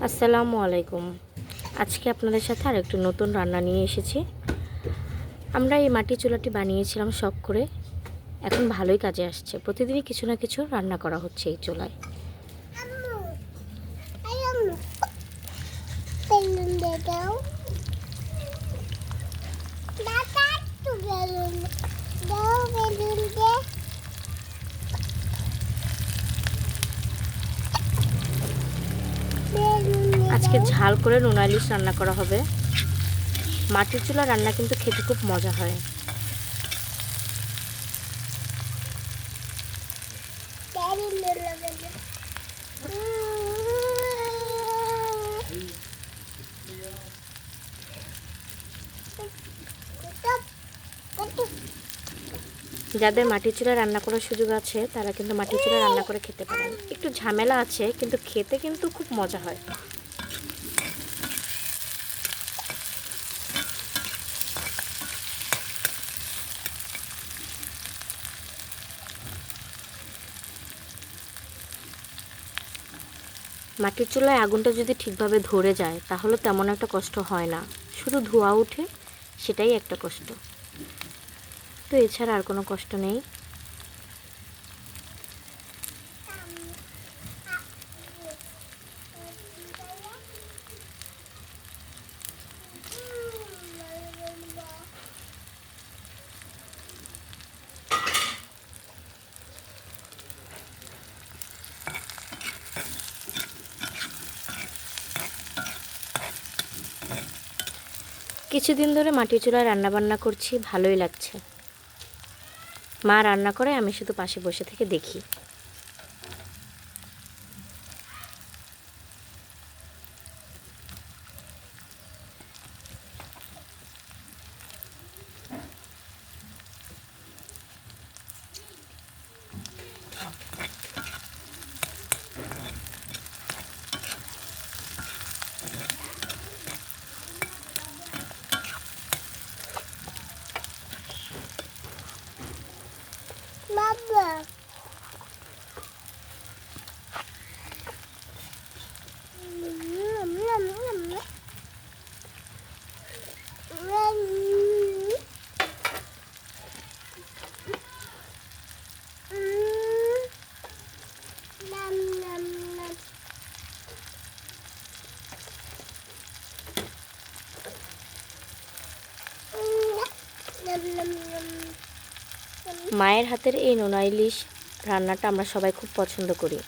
আসসালামু আলাইকুম আজকে আপনাদের সাথে আর একটু নতুন রান্না নিয়ে এসেছি আমরা এই মাটি চুলাটি বানিয়েছিলাম শখ করে এখন ভালোই কাজে আসছে প্রতিদিনই কিছু না কিছু রান্না করা হচ্ছে এই চুলায় দাও আজকে ঝাল করে নোনা ইলিশ রান্না করা হবে। মাটির চুলা রান্না কিন্তু খেতে খুব মজা হয়। যাদের মাটির চুলা রান্না করার সুযোগ আছে, তারা কিন্তু মাটির চুলা রান্না করে খেতে পারেন। একটু ঝামেলা আছে, কিন্তু খেতে কিন্তু খুব মজা হয়। মাটির চুলায় আগুনটা যদি ঠিকভাবে ধরে যায়, তাহলে তেমন একটা কষ্ট হয় না। শুধু ধোঁয়া উঠে সেটাই একটা কষ্ট। তো এছাড়া আর কোনো কষ্ট নেই। কিছুদিন ধরে মাটি চুলায় রান্নাবান্না করছি, ভালোই লাগছে। মা রান্না করে, আমি শুধু পাশে বসে থেকে দেখি। মায়ের হাতের এই নোনা ইলিশ রান্নাটা আমরা সবাই খুব পছন্দ করি।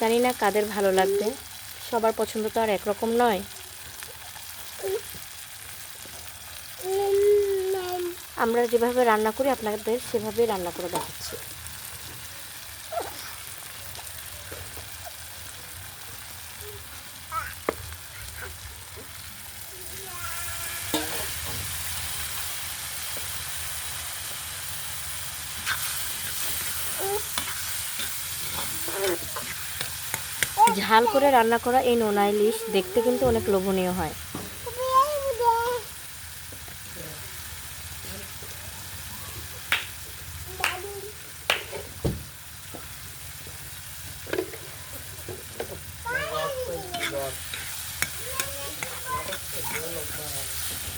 জানি না কাদের ভালো লাগবে, সবার পছন্দ তো আর একরকম নয়। আমরা যেভাবে রান্না করি, আপনাদের সেভাবেই রান্না করে দেখাচ্ছি। ঝাল করে রান্না করা এই নোনা ইলিশ দেখতে কিন্তু অনেক লোভনীয় হয় Thank you.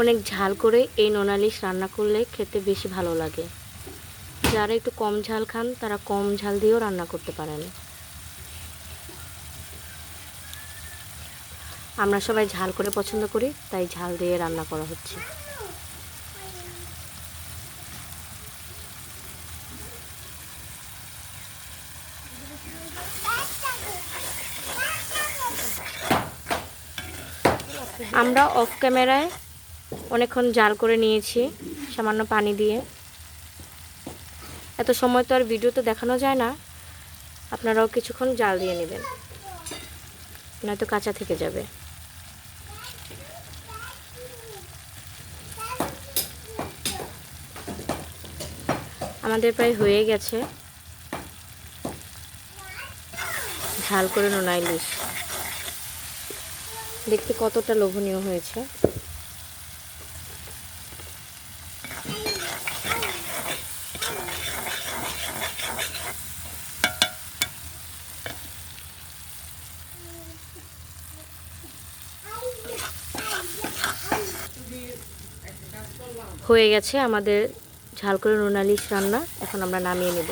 অনেক ঝাল করে এই নোনালিশ রান্না করলে খেতে বেশি ভালো লাগে। যারা একটু কম ঝাল খান, তারা কম ঝাল দিয়েও রান্না করতে পারেন। আমরা সবাই ঝাল করে পছন্দ করি, তাই ঝাল দিয়ে রান্না করা হচ্ছে। আমরা অফ ক্যামেরায় অনেকক্ষণ জাল করে নিয়েছি, সামান্য পানি দিয়ে। এত সময় তো আর ভিডিওতে দেখানো যায় না। আপনারাও কিছুক্ষণ জাল দিয়ে নেবেন। নয়তো কাঁচা থেকে যাবে। আমাদের প্রায় হয়ে গেছে। ঝাল করে নোনা ইলিশ। দেখতে কতটা লোভনীয় হয়েছে। হয়ে গেছে আমাদের ঝাল করে নোনালিশ রান্না। এখন আমরা নামিয়ে নেব।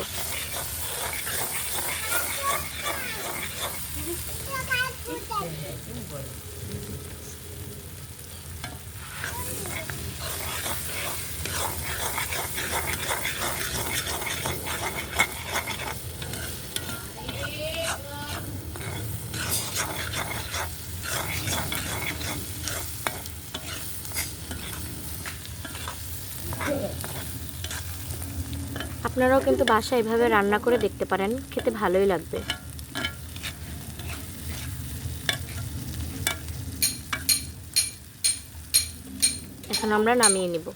আপনারাও কিন্তু বাসা এভাবে রান্না করে দেখতে পারেন, খেতে ভালোই লাগবে। এখন আমরা নামিয়ে নিব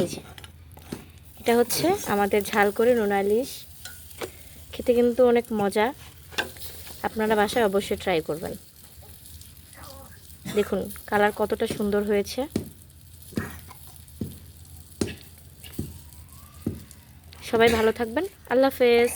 এই যে এটা হচ্ছে আমাদের ঝাল করে নোনা ইলিশ। খেতে কিন্তু অনেক মজা। আপনারা বাসায় অবশ্যই ট্রাই করবেন। দেখুন কালার কতটা সুন্দর হয়েছে। সবাই ভালো থাকবেন। আল্লাহ হাফেজ।